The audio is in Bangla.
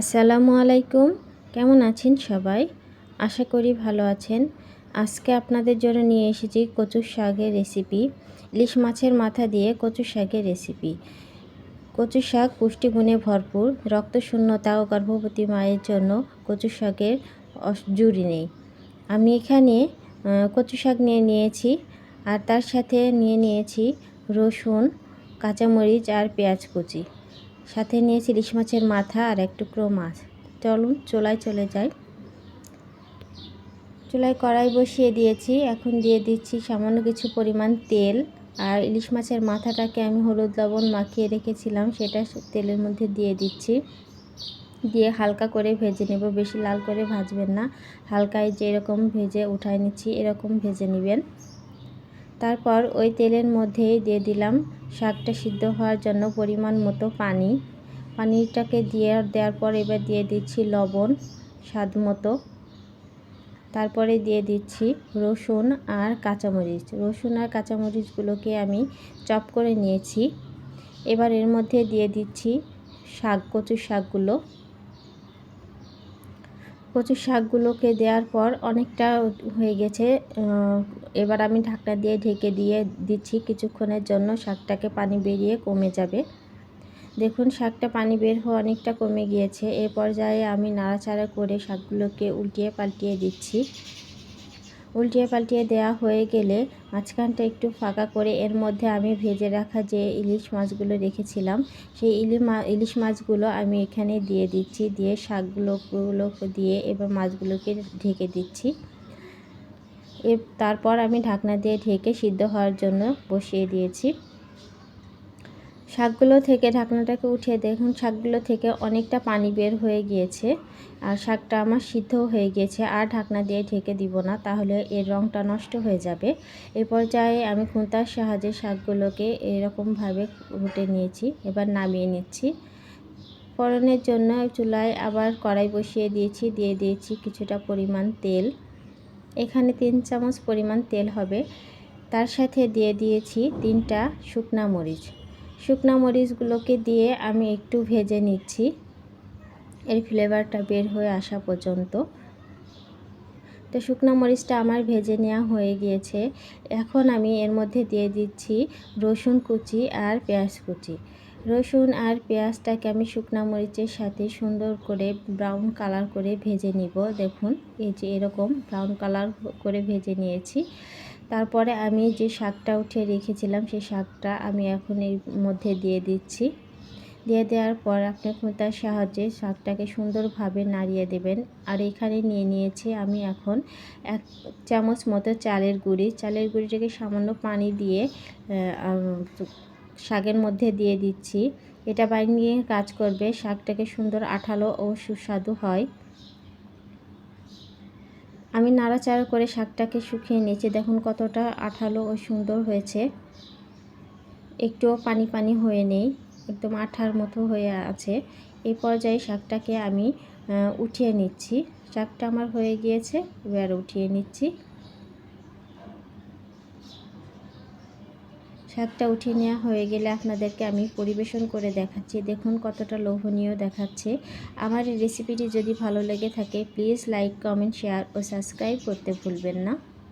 আসসালামু আলাইকুম। কেমন আছেন সবাই? আশা করি ভালো আছেন। আজকে আপনাদের জন্য নিয়ে এসেছি কচুর শাকের রেসিপি। ইলিশ মাছের মাথা দিয়ে কচু শাকের রেসিপি। কচু শাক পুষ্টিগুণে ভরপুর। রক্তশূন্যতা ও গর্ভবতী মায়ের জন্য কচু শাকের জুড়ি নেই। আমি এখানে কচু শাক নিয়ে নিয়েছি। আর তার সাথে নিয়ে নিয়েছি রসুন, কাঁচামরিচ আর পেঁয়াজ কুচি। সাথে নিয়েছি ইলিশ মাছের মাথা আর এক টুকরো মাছ। চলুন, চুলায় চলে যাই। চুলায় কড়াই বসিয়ে দিয়েছি। এখন দিয়ে দিচ্ছি সামান্য কিছু পরিমাণ তেল। আর ইলিশ মাছের মাথাটাকে আমি হলুদ লবণ মাখিয়ে রেখেছিলাম, সেটা তেলের মধ্যে দিয়ে দিচ্ছি। দিয়ে হালকা করে ভেজে নেব। বেশি লাল করে ভাজবেন না। হালকায় যেরকম ভেজে উঠায় নিচ্ছি, এরকম ভেজে নেবেন। তারপর ওই তেলের মধ্যেই দিয়ে দিলাম। শাকটা সিদ্ধ হওয়ার জন্য পরিমাণ মতো পানি। পানিটাকে দিয়ে দেওয়ার পর এবার দিয়ে দিচ্ছি লবণ, স্বাদ মতো। তারপরে দিয়ে দিচ্ছি রসুন আর কাঁচামরিচ। রসুন আর কাঁচামরিচগুলোকে আমি চপ করে নিয়েছি। এবার এর মধ্যে দিয়ে দিচ্ছি শাক, কচুর শাকগুলো। কচুর শাকগুলোকে দেওয়ার পর অনেকটা হয়ে গেছে এবার আমি ঢাকনা দিয়ে ঢেকে দিয়ে দিচ্ছি কিছুক্ষণের জন্য শাকটাকে পানি বেরিয়ে কমে যাবে। দেখুন, শাকটা পানি বের হওয়া অনেকটা কমে গিয়েছে। এ পর্যায়ে আমি নাড়াচাড়া করে শাকগুলোকে উল্টিয়ে পাল্টিয়ে দিচ্ছি। উল্টিয়ে পাল্টিয়ে দেওয়া হয়ে গেলে মাঝখানটা একটু ফাঁকা করে এর মধ্যে আমি ভেজে রাখা যে ইলিশ মাছগুলো রেখেছিলাম, সেই ইলি ইলিশ মাছগুলো আমি এখানে দিয়ে দিচ্ছি। দিয়ে শাকগুলোগুলো দিয়ে এবার মাছগুলোকে ঢেকে দিচ্ছি। এ তারপর আমি ঢাকনা দিয়ে ঢেকে সিদ্ধ হওয়ার জন্য বসিয়ে দিয়েছি। শাকগুলো থেকে ঢাকনাটাকে উঠিয়ে দেখুন, শাকগুলো থেকে অনেকটা পানি বের হয়ে গিয়েছে আর শাকটা আমার সিদ্ধ হয়ে গিয়েছে। আর ঢাকনা দিয়ে ঢেকে দিব না, তাহলে এর রঙটা নষ্ট হয়ে যাবে। এ পর্যায়ে আমি খুঁতার সাহায্যে শাকগুলোকে এরকমভাবে ঘুটে নিয়েছি, এবার নামিয়ে নিচ্ছি। ফোড়নের জন্য চুলায় আবার কড়াই বসিয়ে দিয়েছি, দিয়ে দিয়েছি কিছুটা পরিমাণ তেল। এখানে তিন চামচ পরিমাণ তেল হবে। তার সাথে দিয়ে দিয়েছি তিনটা শুকনা মরিচ। শুকনা মরিচগুলোকে দিয়ে আমি একটু ভেজে নিচ্ছি। এর ফ্লেভারটা বের হয়ে আসা পর্যন্ত। তো শুকনো মরিচটা আমার ভেজে নেওয়া হয়ে গিয়েছে। এখন আমি এর মধ্যে দিয়ে দিচ্ছি রসুন কুচি আর পেঁয়াজ কুচি। রসুন আর পেঁয়াজটাকে আমি শুকনো মরিচের সাথে সুন্দর করে ব্রাউন কালার করে ভেজে নিব। দেখুন, এই যে এরকম ব্রাউন কালার করে ভেজে নিয়েছি। তারপরে আমি যে শাকটা উঠিয়ে রেখেছিলাম, সেই শাকটা আমি এখন এর মধ্যে দিয়ে দিচ্ছি। দিয়ে দেওয়ার পর আপনি খুঁতার সাহায্যে শাকটাকে সুন্দরভাবে নাড়িয়ে দেবেন। আর এখানে নিয়ে নিয়েছি আমি এখন এক চামচ মতো চালের গুঁড়ি। চালের গুঁড়িটাকে সামান্য পানি দিয়ে শাকের মধ্যে দিয়ে দিচ্ছি। এটা বাইন্ডিংয়ে কাজ করবে। শাকটাকে সুন্দর আঠালো ও সুস্বাদু হয়। আমি নাড়াচাড়া করে শাকটাকে শুকিয়ে নিয়েছি। দেখুন কতটা আঠালো ও সুন্দর হয়েছে। একটুও পানি পানি হয়ে নেই। একদম আঠার মতো হয়ে আছে। এই পর্যায়ে শাকটাকে আমি উঠিয়ে নিচ্ছি। শাকটা আমার হয়ে গিয়েছে। এবার উঠিয়ে নিচ্ছি। শাকটা উঠিয়ে নেওয়া হয়ে গেলে আপনাদেরকে আমি পরিবেশন করে দেখাচ্ছি। দেখুন কতটা লোভনীয় দেখাচ্ছে। আমার এই রেসিপিটি যদি ভালো লেগে থাকে প্লিজ লাইক কমেন্ট শেয়ার ও সাবস্ক্রাইব করতে ভুলবেন না।